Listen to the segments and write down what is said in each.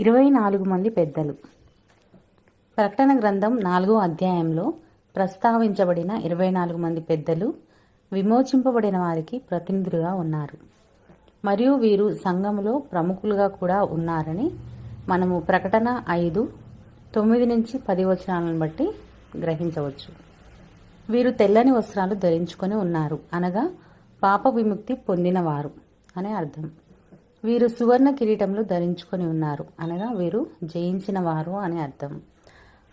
ఇరవై నాలుగు మంది పెద్దలు. ప్రకటన గ్రంథం నాలుగో అధ్యాయంలో ప్రస్తావించబడిన ఇరవై నాలుగు మంది పెద్దలు విమోచింపబడిన వారికి ప్రతినిధులుగా ఉన్నారు. మరియు వీరు సంఘములో ప్రముఖులుగా కూడా ఉన్నారని మనము ప్రకటన ఐదు తొమ్మిది నుంచి పది వచనాలను బట్టి గ్రహించవచ్చు. వీరు తెల్లని వస్త్రాలు ధరించుకొని ఉన్నారు. అనగా పాప విముక్తి పొందినవారు అనే అర్థం. వీరు సువర్ణ కిరీటంలో ధరించుకొని ఉన్నారు. అనగా వీరు జయించిన వారు అని అర్థం.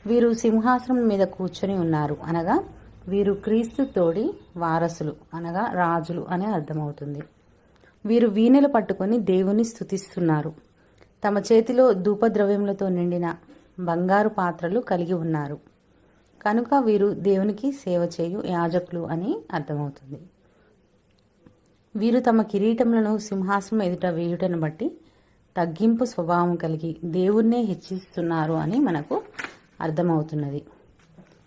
వీరు సింహాసనం మీద కూర్చొని ఉన్నారు. అనగా వీరు క్రీస్తు తోడి వారసులు. అనగా రాజులు అని అర్థమవుతుంది. వీరు వీణెలు పట్టుకొని దేవుని స్తుతిస్తున్నారు. తమ చేతిలో ధూపద్రవ్యములతో నిండిన బంగారు పాత్రలు కలిగి ఉన్నారు. కనుక వీరు దేవునికి సేవ చేయు యాజకులు అని అర్థమవుతుంది. వీరు తమ కిరీటములను సింహాసనం ఎదుట వేయుటను బట్టి తగ్గింపు స్వభావం కలిగి దేవుణ్ణే హెచ్చిస్తున్నారు అని మనకు అర్థమవుతున్నది.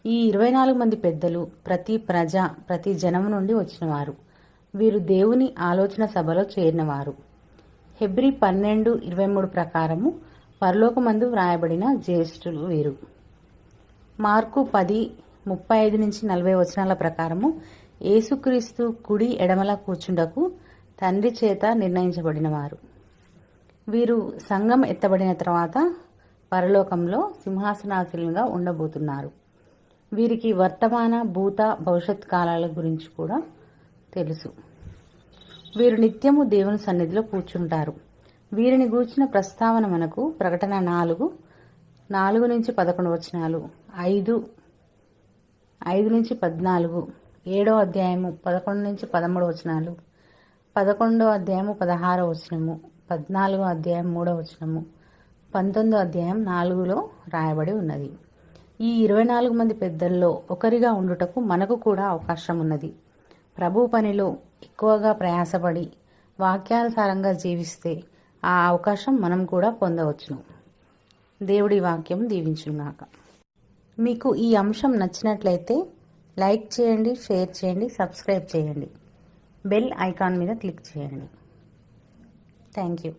ఈ ఇరవై నాలుగు మంది పెద్దలు ప్రతి ప్రజ ప్రతి జనము నుండి వచ్చినవారు. వీరు దేవుని ఆలోచన సభలో చేరినవారు. హెబ్రి పన్నెండు ఇరవై మూడు ప్రకారము పరలోకమందు వ్రాయబడిన జ్యేష్ఠులు వీరు. మార్కు పది ముప్పై ఐదు నుంచి నలభై వచనాల ప్రకారము యేసుక్రీస్తు కుడి ఎడమల కూర్చుండకు తండ్రి చేత నిర్ణయించబడినవారు. వీరు సంఘం ఎత్తబడిన తర్వాత పరలోకంలో సింహాసనాశీలుగా ఉండబోతున్నారు. వీరికి వర్తమాన భూత భవిష్యత్ కాలాల గురించి కూడా తెలుసు. వీరు నిత్యము దేవుని సన్నిధిలో కూర్చుంటారు. వీరిని గూర్చిన ప్రస్తావన మనకు ప్రకటన నాలుగు నాలుగు నుంచి పదకొండు వచనాలు ఐదు ఐదు నుంచి పద్నాలుగు ఏడో అధ్యాయము పదకొండు నుంచి పదమూడు వచనాలు. పదకొండో అధ్యాయము పదహారో వచనము. పద్నాలుగో అధ్యాయం మూడో వచనము. పంతొమ్మిదో అధ్యాయం నాలుగులో రాయబడి ఉన్నది. ఈ ఇరవై నాలుగు మంది పెద్దల్లో ఒకరిగా ఉండుటకు మనకు కూడా అవకాశం ఉన్నది. ప్రభు పనిలో ఎక్కువగా ప్రయాసపడి వాక్యానుసారంగా జీవిస్తే ఆ అవకాశం మనం కూడా పొందవచ్చును. దేవుడి వాక్యం దీవించుగాక మీకు ఈ అంశం నచ్చినట్లయితే లైక్ చేయండి షేర్ చేయండి సబ్స్క్రైబ్ చేయండి. బెల్ ఐకాన్ మీద క్లిక్ చేయండి. Thank you.